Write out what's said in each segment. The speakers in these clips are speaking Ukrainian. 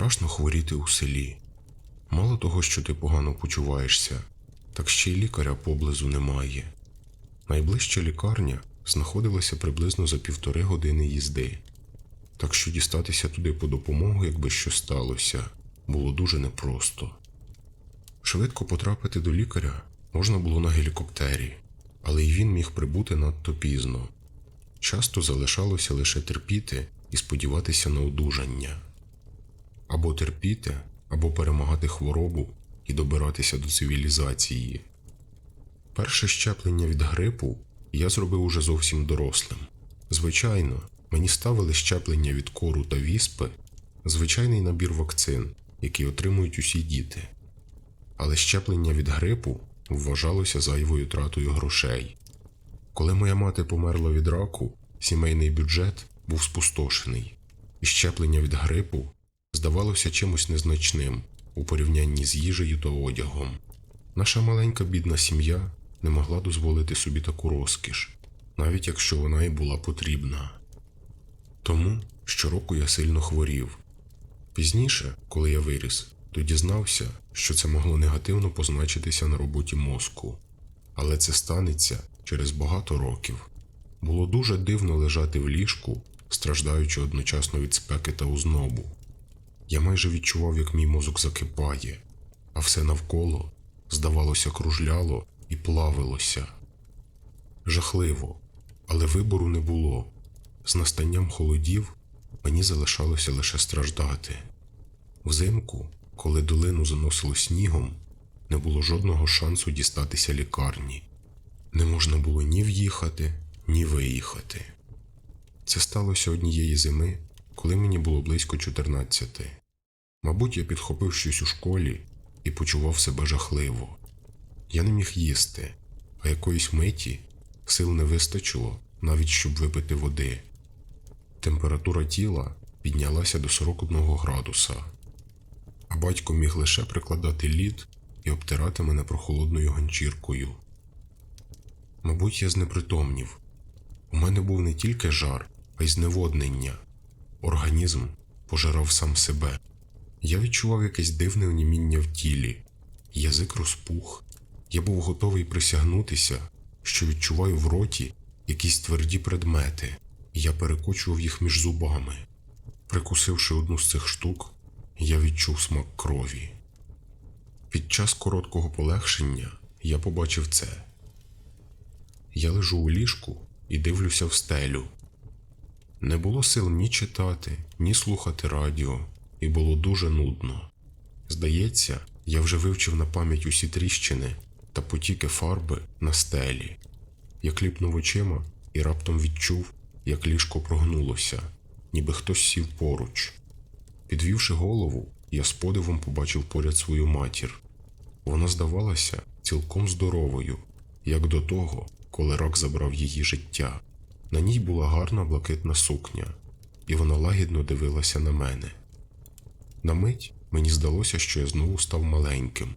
Страшно хворіти у селі. Мало того, що ти погано почуваєшся, так ще й лікаря поблизу немає. Найближча лікарня знаходилася приблизно за півтори години їзди, так що дістатися туди по допомогу, якби що сталося, було дуже непросто. Швидко потрапити до лікаря можна було на гелікоптері, але й він міг прибути надто пізно. Часто залишалося лише терпіти і сподіватися на одужання або терпіти, або перемагати хворобу і добиратися до цивілізації. Перше щеплення від грипу я зробив уже зовсім дорослим. Звичайно, мені ставили щеплення від кору та віспи, звичайний набір вакцин, який отримують усі діти. Але щеплення від грипу вважалося зайвою тратою грошей. Коли моя мати померла від раку, сімейний бюджет був спустошений, і щеплення від грипу здавалося чимось незначним у порівнянні з їжею та одягом. Наша маленька бідна сім'я не могла дозволити собі таку розкіш, навіть якщо вона і була потрібна. Тому щороку я сильно хворів. Пізніше, коли я виріс, то дізнався, що це могло негативно позначитися на роботі мозку. Але це станеться через багато років. Було дуже дивно лежати в ліжку, страждаючи одночасно від спеки та ознобу. Я майже відчував, як мій мозок закипає, а все навколо, здавалося, кружляло і плавилося. Жахливо, але вибору не було. З настанням холодів мені залишалося лише страждати. Взимку, коли долину заносило снігом, не було жодного шансу дістатися лікарні. Не можна було ні в'їхати, ні виїхати. Це сталося однієї зими, коли мені було близько 14. Мабуть, я підхопив щось у школі і почував себе жахливо. Я не міг їсти, а якоїсь миті сил не вистачило навіть щоб випити води. Температура тіла піднялася до 41 градуса, а батько міг лише прикладати лід і обтирати мене прохолодною ганчіркою. Мабуть, я знепритомнів. У мене був не тільки жар, а й зневоднення. Організм пожирав сам себе. Я відчував якесь дивне оніміння в тілі, язик розпух. Я був готовий присягнутися, що відчуваю в роті якісь тверді предмети, і я перекочував їх між зубами. Прикусивши одну з цих штук, я відчув смак крові. Під час короткого полегшення я побачив це. Я лежу у ліжку і дивлюся в стелю. Не було сил ні читати, ні слухати радіо, і було дуже нудно. Здається, я вже вивчив на пам'ять усі тріщини та потіки фарби на стелі. Я кліпнув очима і раптом відчув, як ліжко прогнулося, ніби хтось сів поруч. Підвівши голову, я з подивом побачив поряд свою матір. Вона здавалася цілком здоровою, як до того, коли рак забрав її життя. На ній була гарна блакитна сукня, і вона лагідно дивилася на мене. На мить мені здалося, що я знову став маленьким,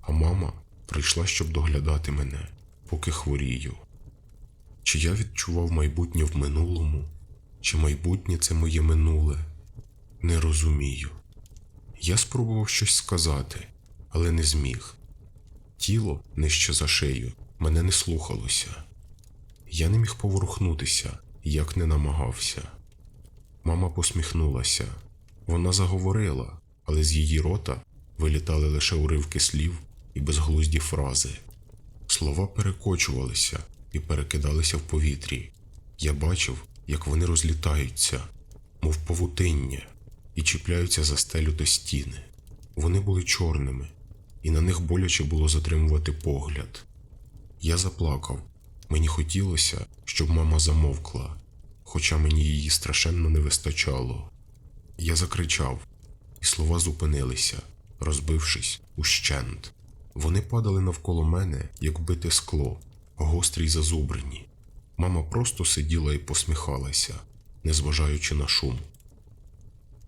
а мама прийшла, щоб доглядати мене, поки хворію. Чи я відчував майбутнє в минулому, чи майбутнє це моє минуле? Не розумію. Я спробував щось сказати, але не зміг. Тіло нижче за шию мене не слухалося. Я не міг поворухнутися, як не намагався. Мама посміхнулася. Вона заговорила, але з її рота вилітали лише уривки слів і безглузді фрази. Слова перекочувалися і перекидалися в повітрі. Я бачив, як вони розлітаються, мов павутиння, і чіпляються за стелю та стіни. Вони були чорними, і на них боляче було затримувати погляд. Я заплакав. Мені хотілося, щоб мама замовкла, хоча мені її страшенно не вистачало. Я закричав, і слова зупинилися, розбившись ущент. Вони падали навколо мене, як бите скло, гострі й зазубрені. Мама просто сиділа і посміхалася, незважаючи на шум.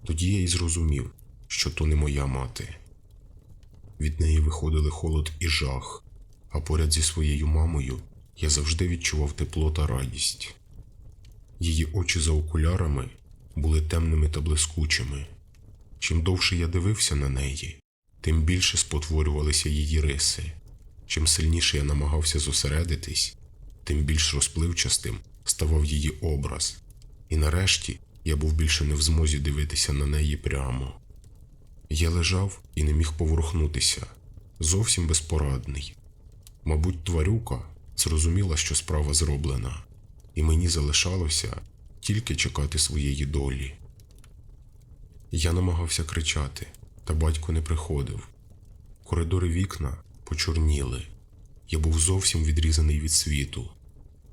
Тоді я й зрозумів, що то не моя мати. Від неї виходили холод і жах, а поряд зі своєю мамою я завжди відчував тепло та радість. Її очі за окулярами були темними та блискучими. Чим довше я дивився на неї, тим більше спотворювалися її риси. Чим сильніше я намагався зосередитись, тим більш розпливчастим ставав її образ. І нарешті я був більше не в змозі дивитися на неї прямо. Я лежав і не міг поворухнутися, зовсім безпорадний. Мабуть, тварюка зрозуміла, що справа зроблена, і мені залишалося тільки чекати своєї долі. Я намагався кричати, та батько не приходив. Коридори вікна почорніли. Я був зовсім відрізаний від світу.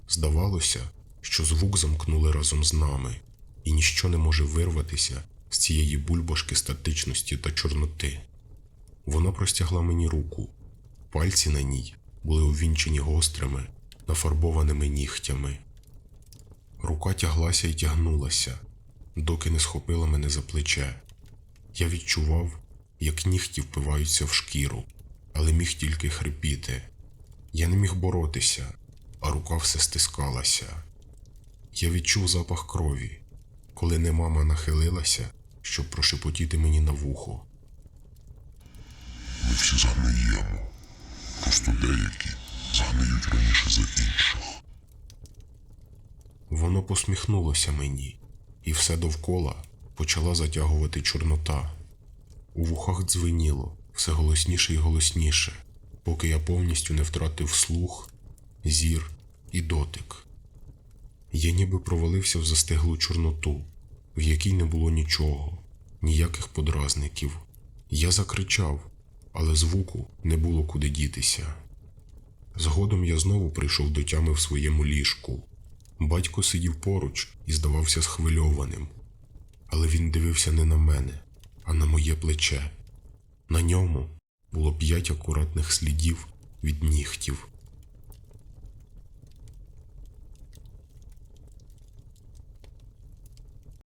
Здавалося, що звук замкнули разом з нами, і ніщо не може вирватися з цієї бульбашки статичності та чорноти. Вона простягла мені руку. Пальці на ній були увінчені гострими, нафарбованими нігтями. Рука тяглася і тягнулася, доки не схопила мене за плече. Я відчував, як нігті впиваються в шкіру, але міг тільки хрипіти. Я не міг боротися, а рука все стискалася. Я відчув запах крові, коли не мама нахилилася, щоб прошепотіти мені на вухо. Ми всі згниємо. Просто деякі згниють раніше за інших. Воно посміхнулося мені, і все довкола почала затягувати чорнота. У вухах дзвеніло все голосніше і голосніше, поки я повністю не втратив слух, зір і дотик. Я ніби провалився в застиглу чорноту, в якій не було нічого, ніяких подразників. Я закричав, але звуку не було куди дітися. Згодом я знову прийшов до тями в своєму ліжку. Батько сидів поруч і здавався схвильованим, але він дивився не на мене, а на моє плече. На ньому було п'ять акуратних слідів від нігтів.